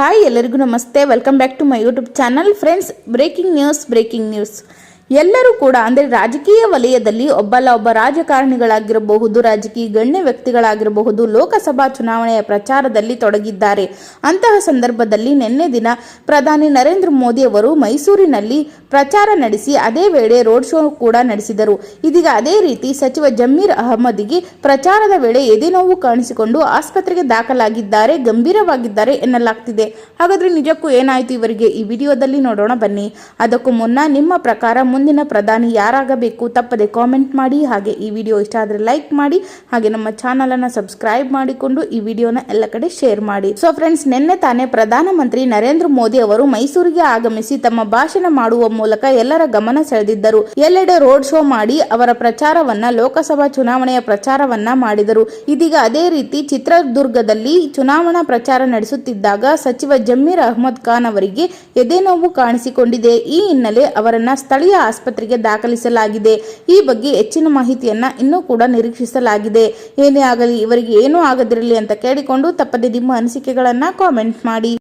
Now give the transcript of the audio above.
Hi ಎಲ್ಲರಿಗೂ ನಮಸ್ತೆ. Welcome back to my YouTube channel friends breaking news breaking news ಎಲ್ಲರೂ ಕೂಡ, ಅಂದರೆ ರಾಜಕೀಯ ವಲಯದಲ್ಲಿ ಒಬ್ಬಲ್ಲ ಒಬ್ಬ ರಾಜಕಾರಣಿಗಳಾಗಿರಬಹುದು, ರಾಜಕೀಯ ಗಣ್ಯ ವ್ಯಕ್ತಿಗಳಾಗಿರಬಹುದು, ಲೋಕಸಭಾ ಚುನಾವಣೆಯ ಪ್ರಚಾರದಲ್ಲಿ ತೊಡಗಿದ್ದಾರೆ. ಅಂತಹ ಸಂದರ್ಭದಲ್ಲಿ ನಿನ್ನೆ ದಿನ ಪ್ರಧಾನಿ ನರೇಂದ್ರ ಮೋದಿ ಅವರು ಮೈಸೂರಿನಲ್ಲಿ ಪ್ರಚಾರ ನಡೆಸಿ, ಅದೇ ವೇಳೆ ರೋಡ್ ಶೋ ಕೂಡ ನಡೆಸಿದರು. ಇದೀಗ ಅದೇ ರೀತಿ ಸಚಿವ ಜಮೀರ್ ಅಹಮದ್ಗೆ ಪ್ರಚಾರದ ವೇಳೆ ಎದೆನೋವು ಕಾಣಿಸಿಕೊಂಡು ಆಸ್ಪತ್ರೆಗೆ ದಾಖಲಾಗಿದ್ದಾರೆ, ಗಂಭೀರವಾಗಿದ್ದಾರೆ ಎನ್ನಲಾಗ್ತಿದೆ. ಹಾಗಾದ್ರೆ ನಿಜಕ್ಕೂ ಏನಾಯಿತು ಇವರಿಗೆ? ಈ ವಿಡಿಯೋದಲ್ಲಿ ನೋಡೋಣ ಬನ್ನಿ. ಅದಕ್ಕೂ ಮುನ್ನ ನಿಮ್ಮ ಪ್ರಕಾರ ಮುಂದಿನ ಪ್ರಧಾನಿ ಯಾರಾಗಬೇಕು ತಪ್ಪದೆ ಕಾಮೆಂಟ್ ಮಾಡಿ, ಹಾಗೆ ಈ ವಿಡಿಯೋ ಇಷ್ಟ ಆದರೆ ಲೈಕ್ ಮಾಡಿ, ಹಾಗೆ ನಮ್ಮ ಚಾನಲ್ ಅನ್ನ ಸಬ್ಸ್ಕ್ರೈಬ್ ಮಾಡಿಕೊಂಡು ಈ ವಿಡಿಯೋನ ಎಲ್ಲ ಕಡೆ ಶೇರ್ ಮಾಡಿ. ಸೊ ಫ್ರೆಂಡ್ಸ್ ನಿನ್ನೆ ತಾನೇ ಪ್ರಧಾನಮಂತ್ರಿ ನರೇಂದ್ರ ಮೋದಿ ಅವರು ಮೈಸೂರಿಗೆ ಆಗಮಿಸಿ ತಮ್ಮ ಭಾಷಣ ಮಾಡುವ ಮೂಲಕ ಎಲ್ಲರ ಗಮನ ಸೆಳೆದಿದ್ದರು. ಎಲ್ಲೆಡೆ ರೋಡ್ ಶೋ ಮಾಡಿ ಅವರ ಪ್ರಚಾರವನ್ನ ಲೋಕಸಭಾ ಚುನಾವಣೆಯ ಪ್ರಚಾರವನ್ನ ಮಾಡಿದರು. ಇದೀಗ ಅದೇ ರೀತಿ ಚಿತ್ರದುರ್ಗದಲ್ಲಿ ಚುನಾವಣಾ ಪ್ರಚಾರ ನಡೆಸುತ್ತಿದ್ದಾಗ ಸಚಿವ ಜಮೀರ್ ಅಹಮದ್ ಖಾನ್ ಅವರಿಗೆ ಎದೆನೋವು ಕಾಣಿಸಿಕೊಂಡಿದೆ. ಈ ಹಿನ್ನೆಲೆ ಅವರನ್ನ ಸ್ಥಳೀಯ ಆಸ್ಪತ್ರೆಗೆ ದಾಖಲಿಸಲಾಗಿದೆ. ಈ ಬಗ್ಗೆ ಹೆಚ್ಚಿನ ಮಾಹಿತಿಯನ್ನ ಇನ್ನೂ ಕೂಡ ನಿರೀಕ್ಷಿಸಲಾಗಿದೆ. ಏನೇ ಆಗಲಿ, ಇವರಿಗೆ ಏನೂ ಆಗದಿರಲಿ ಅಂತ ಕೇಳಿಕೊಂಡು ತಪ್ಪದೆ ನಿಮ್ಮ ಅನಿಸಿಕೆಗಳನ್ನ ಕಾಮೆಂಟ್ ಮಾಡಿ.